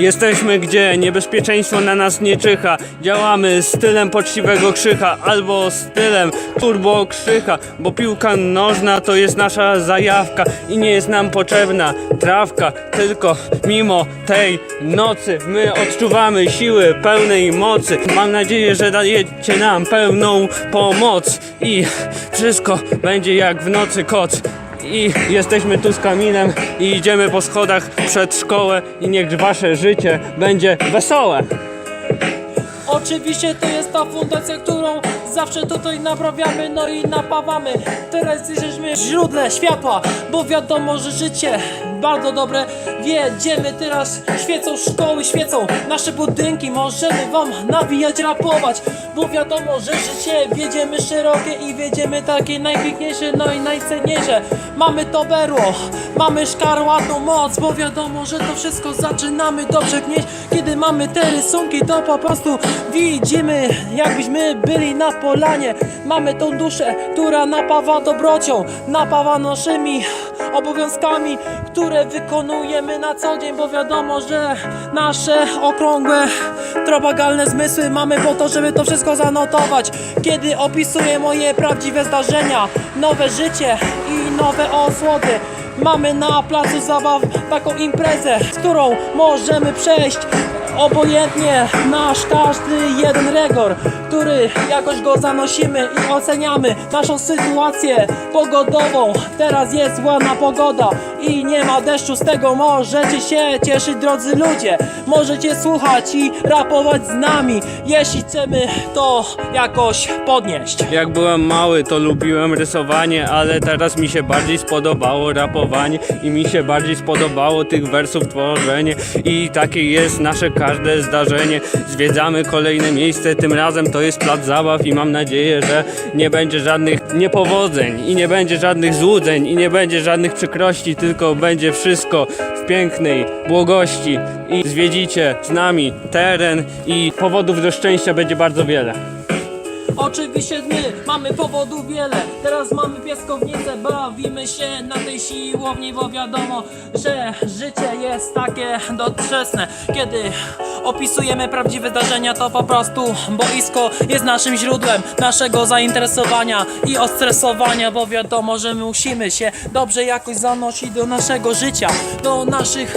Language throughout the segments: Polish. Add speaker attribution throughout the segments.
Speaker 1: Jesteśmy gdzie niebezpieczeństwo na nas nie czyha. Działamy stylem poczciwego krzycha albo stylem turbo krzycha, bo piłka nożna to jest nasza zajawka i nie jest nam potrzebna trawka, tylko mimo tej nocy my odczuwamy siły pełnej mocy. Mam nadzieję, że dajecie nam pełną pomoc i wszystko będzie jak w nocy koc. I jesteśmy tu z Kamilem i idziemy po schodach przed szkołę i niech wasze życie będzie wesołe.
Speaker 2: Oczywiście to jest ta fundacja, którą zawsze tutaj naprawiamy, no i napawamy. Teraz jesteśmy w źródle światła, bo wiadomo, że życie bardzo dobre. Wiedziemy teraz, świecą szkoły, świecą nasze budynki. Możemy wam nawijać, rapować, bo wiadomo, że życie wiedziemy szerokie i wiedziemy takie najpiękniejsze, no i najcenniejsze. Mamy to berło, mamy szkarłatną moc, bo wiadomo, że to wszystko zaczynamy dobrze gnieść. Kiedy mamy te rysunki, to po prostu widzimy, jakbyśmy byli na polanie. Mamy tą duszę, która napawa dobrocią, napawa naszymi obowiązkami, które wykonujemy na co dzień, bo wiadomo, że nasze okrągłe, tropagalne zmysły mamy po to, żeby to wszystko zanotować. Kiedy opisuję moje prawdziwe zdarzenia, nowe życie i nowe osłody. Mamy na placu zabaw taką imprezę, z którą możemy przejść obojętnie. Nasz każdy jeden regor, który jakoś go zanosimy i oceniamy naszą sytuację pogodową. Teraz jest ładna pogoda i nie ma deszczu, z tego możecie się cieszyć drodzy ludzie. Możecie słuchać i rapować z nami, jeśli chcemy to jakoś podnieść.
Speaker 1: Jak byłem mały, to lubiłem rysowanie, ale teraz mi się bardziej spodobało rapowanie i mi się bardziej spodobało tych wersów tworzenie i takie jest nasze każde zdarzenie. Zwiedzamy kolejne miejsce, tym razem to jest plac zabaw i mam nadzieję, że nie będzie żadnych niepowodzeń nie będzie żadnych złudzeń i nie będzie żadnych przykrości, tylko będzie wszystko w pięknej błogości i zwiedzicie z nami teren i powodów do szczęścia będzie bardzo wiele.
Speaker 2: Oczywiście my mamy powodów wiele. Teraz mamy piaskownicę, bawimy się na tej siłowni Bo wiadomo, że życie jest takie doczesne Kiedy opisujemy prawdziwe zdarzenia To po prostu boisko jest naszym źródłem Naszego zainteresowania i odstresowania Bo wiadomo, że musimy się dobrze jakoś zanosić do naszego życia Do naszych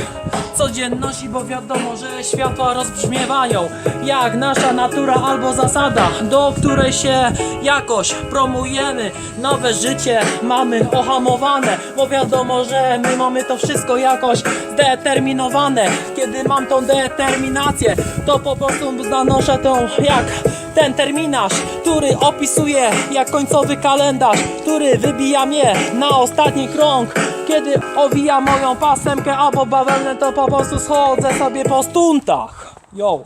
Speaker 2: codzienności, bo wiadomo, że światła rozbrzmiewają jak nasza natura albo zasada, do której się jakoś promujemy. Nowe życie mamy ohamowane, bo wiadomo, że my mamy to wszystko jakoś zdeterminowane. Kiedy mam tą determinację, to po prostu zanoszę tą jak ten terminarz, który opisuje jak końcowy kalendarz, który wybija mnie na ostatni krąg. Kiedy owija moją pasemkę albo bawełnę, to po prostu schodzę sobie po stuntach. Yo.